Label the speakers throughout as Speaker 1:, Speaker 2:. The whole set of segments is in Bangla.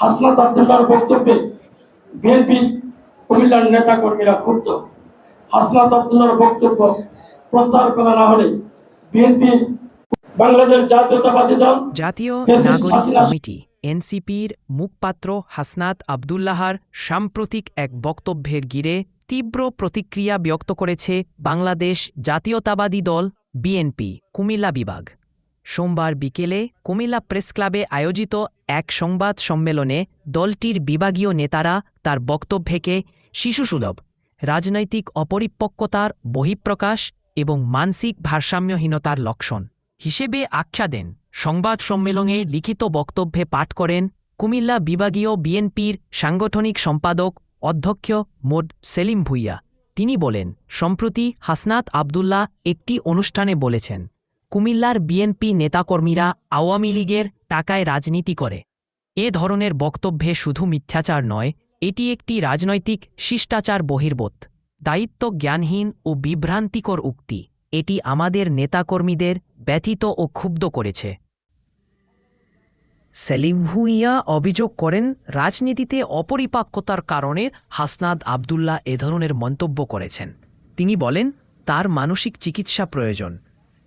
Speaker 1: হাসনাত আবদুল্লাহর বক্তব্যে বিএনপি কুমিল্লার নেতা কর্মীরা ক্ষুব্ধ। হাসনাত আবদুল্লাহর বক্তব্য প্রত্যাহার করা না হলে বিএনপি বাংলাদেশ জাতীয়তাবাদী দল
Speaker 2: জাতীয় নাগরিক কমিটি এনসিপির মুখপাত্র হাসনাত আবদুল্লাহার সাম্প্রতিক এক বক্তব্যের গিরে তীব্র প্রতিক্রিয়া ব্যক্ত করেছে বাংলাদেশ জাতীয়তাবাদী দল বিএনপি কুমিল্লা বিভাগ। সোমবার বিকেলে কুমিল্লা প্রেস ক্লাবে আয়োজিত এক সংবাদ সম্মেলনে দলটির বিভাগীয় নেতারা তার বক্তব্যকে শিশুসুলভ, রাজনৈতিক অপরিপক্কতার বহিঃপ্রকাশ এবং মানসিক ভারসাম্যহীনতার লক্ষণ হিসেবে আখ্যা দেন। সংবাদ সম্মেলনে লিখিত বক্তব্যে পাঠ করেন কুমিল্লা বিভাগীয় বিএনপির সাংগঠনিক সম্পাদক অধ্যক্ষ মোড সেলিম ভুইয়া। তিনি বলেন, সম্প্রতি হাসনাত আবদুল্লাহ একটি অনুষ্ঠানে বলেছেন কুমিল্লার বিএনপি নেতাকর্মীরা আওয়ামী লীগের টাকায় রাজনীতি করে। এ ধরনের বক্তব্যে শুধু মিথ্যাচার নয়, এটি একটি রাজনৈতিক শিষ্টাচার বহির্বোধ, দায়িত্ব জ্ঞানহীন ও বিভ্রান্তিকর উক্তি। এটি আমাদের নেতাকর্মীদের ব্যথিত ও ক্ষুব্ধ করেছে। সেলিম ভুইয়া অভিযোগ করেন, রাজনীতিতে অপরিপাক্যতার কারণে হাসনাদ আবদুল্লাহ এ ধরনের মন্তব্য করেছেন। তিনি বলেন, তার মানসিক চিকিৎসা প্রয়োজন।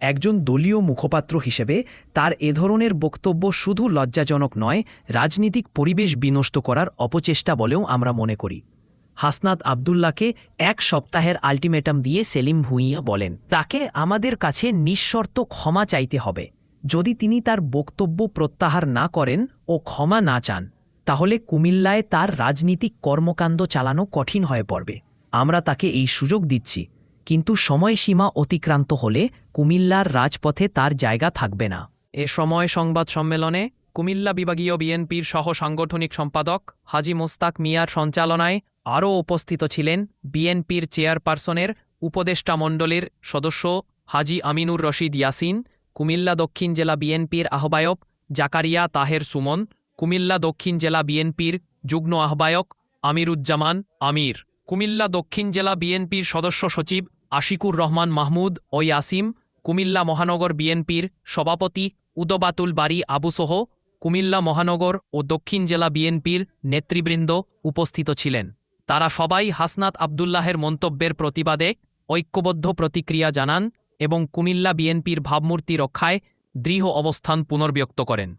Speaker 2: একজন দলীয় মুখপাত্র হিসেবে তার এ ধরনের বক্তব্য শুধু লজ্জাজনক নয়, রাজনীতিক পরিবেশ বিনষ্ট করার অপচেষ্টা বলেও আমরা মনে করি। হাসনাত আবদুল্লাহকে এক সপ্তাহের আল্টিমেটাম দিয়ে সেলিম ভুঁইয়া বলেন, তাকে আমাদের কাছে নিঃশর্ত ক্ষমা চাইতে হবে। যদি তিনি তার বক্তব্য প্রত্যাহার না করেন ও ক্ষমা না চান, তাহলে কুমিল্লায় তার রাজনীতিক কর্মকাণ্ড চালানো কঠিন হয়ে পড়বে। আমরা তাকে এই সুযোগ দিচ্ছি। কিন্তু সময়সীমা অতিক্রান্ত হলে কুমিল্লার রাজপথে তার জায়গা থাকবে না। এ সময় সংবাদ সম্মেলনে কুমিল্লা বিভাগীয় বিএনপির সহ সাংগঠনিক সম্পাদক হাজি মোস্তাক মিয়ার সঞ্চালনায় আরও উপস্থিত ছিলেন বিএনপির চেয়ারপারসনের উপদেষ্টা মণ্ডলীর সদস্য হাজি আমিনুর রশিদ ইয়াসিন, কুমিল্লা দক্ষিণ জেলা বিএনপির আহ্বায়ক জাকারিয়া তাহের সুমন, কুমিল্লা দক্ষিণ জেলা বিএনপির যুগ্ম আহ্বায়ক আমিরুজ্জামান আমির। কুমিল্লা দক্ষিণ জেলা বিএনপির সদস্য সচিব আশিকুর রহমান মাহমুদ ও ইয়াসিম, কুমিল্লা মহানগর বিএনপির সভাপতি উদবাতুল বাড়ি আবুসহ কুমিল্লা মহানগর ও দক্ষিণ জেলা বিএনপির নেতৃবৃন্দ উপস্থিত ছিলেন। তারা সবাই হাসনাত আবদুল্লাহের মন্তব্যের প্রতিবাদে ঐক্যবদ্ধ প্রতিক্রিয়া জানান এবং কুমিল্লা বিএনপির ভাবমূর্তি রক্ষায় দৃঢ় অবস্থান পুনর্ব্যক্ত করেন।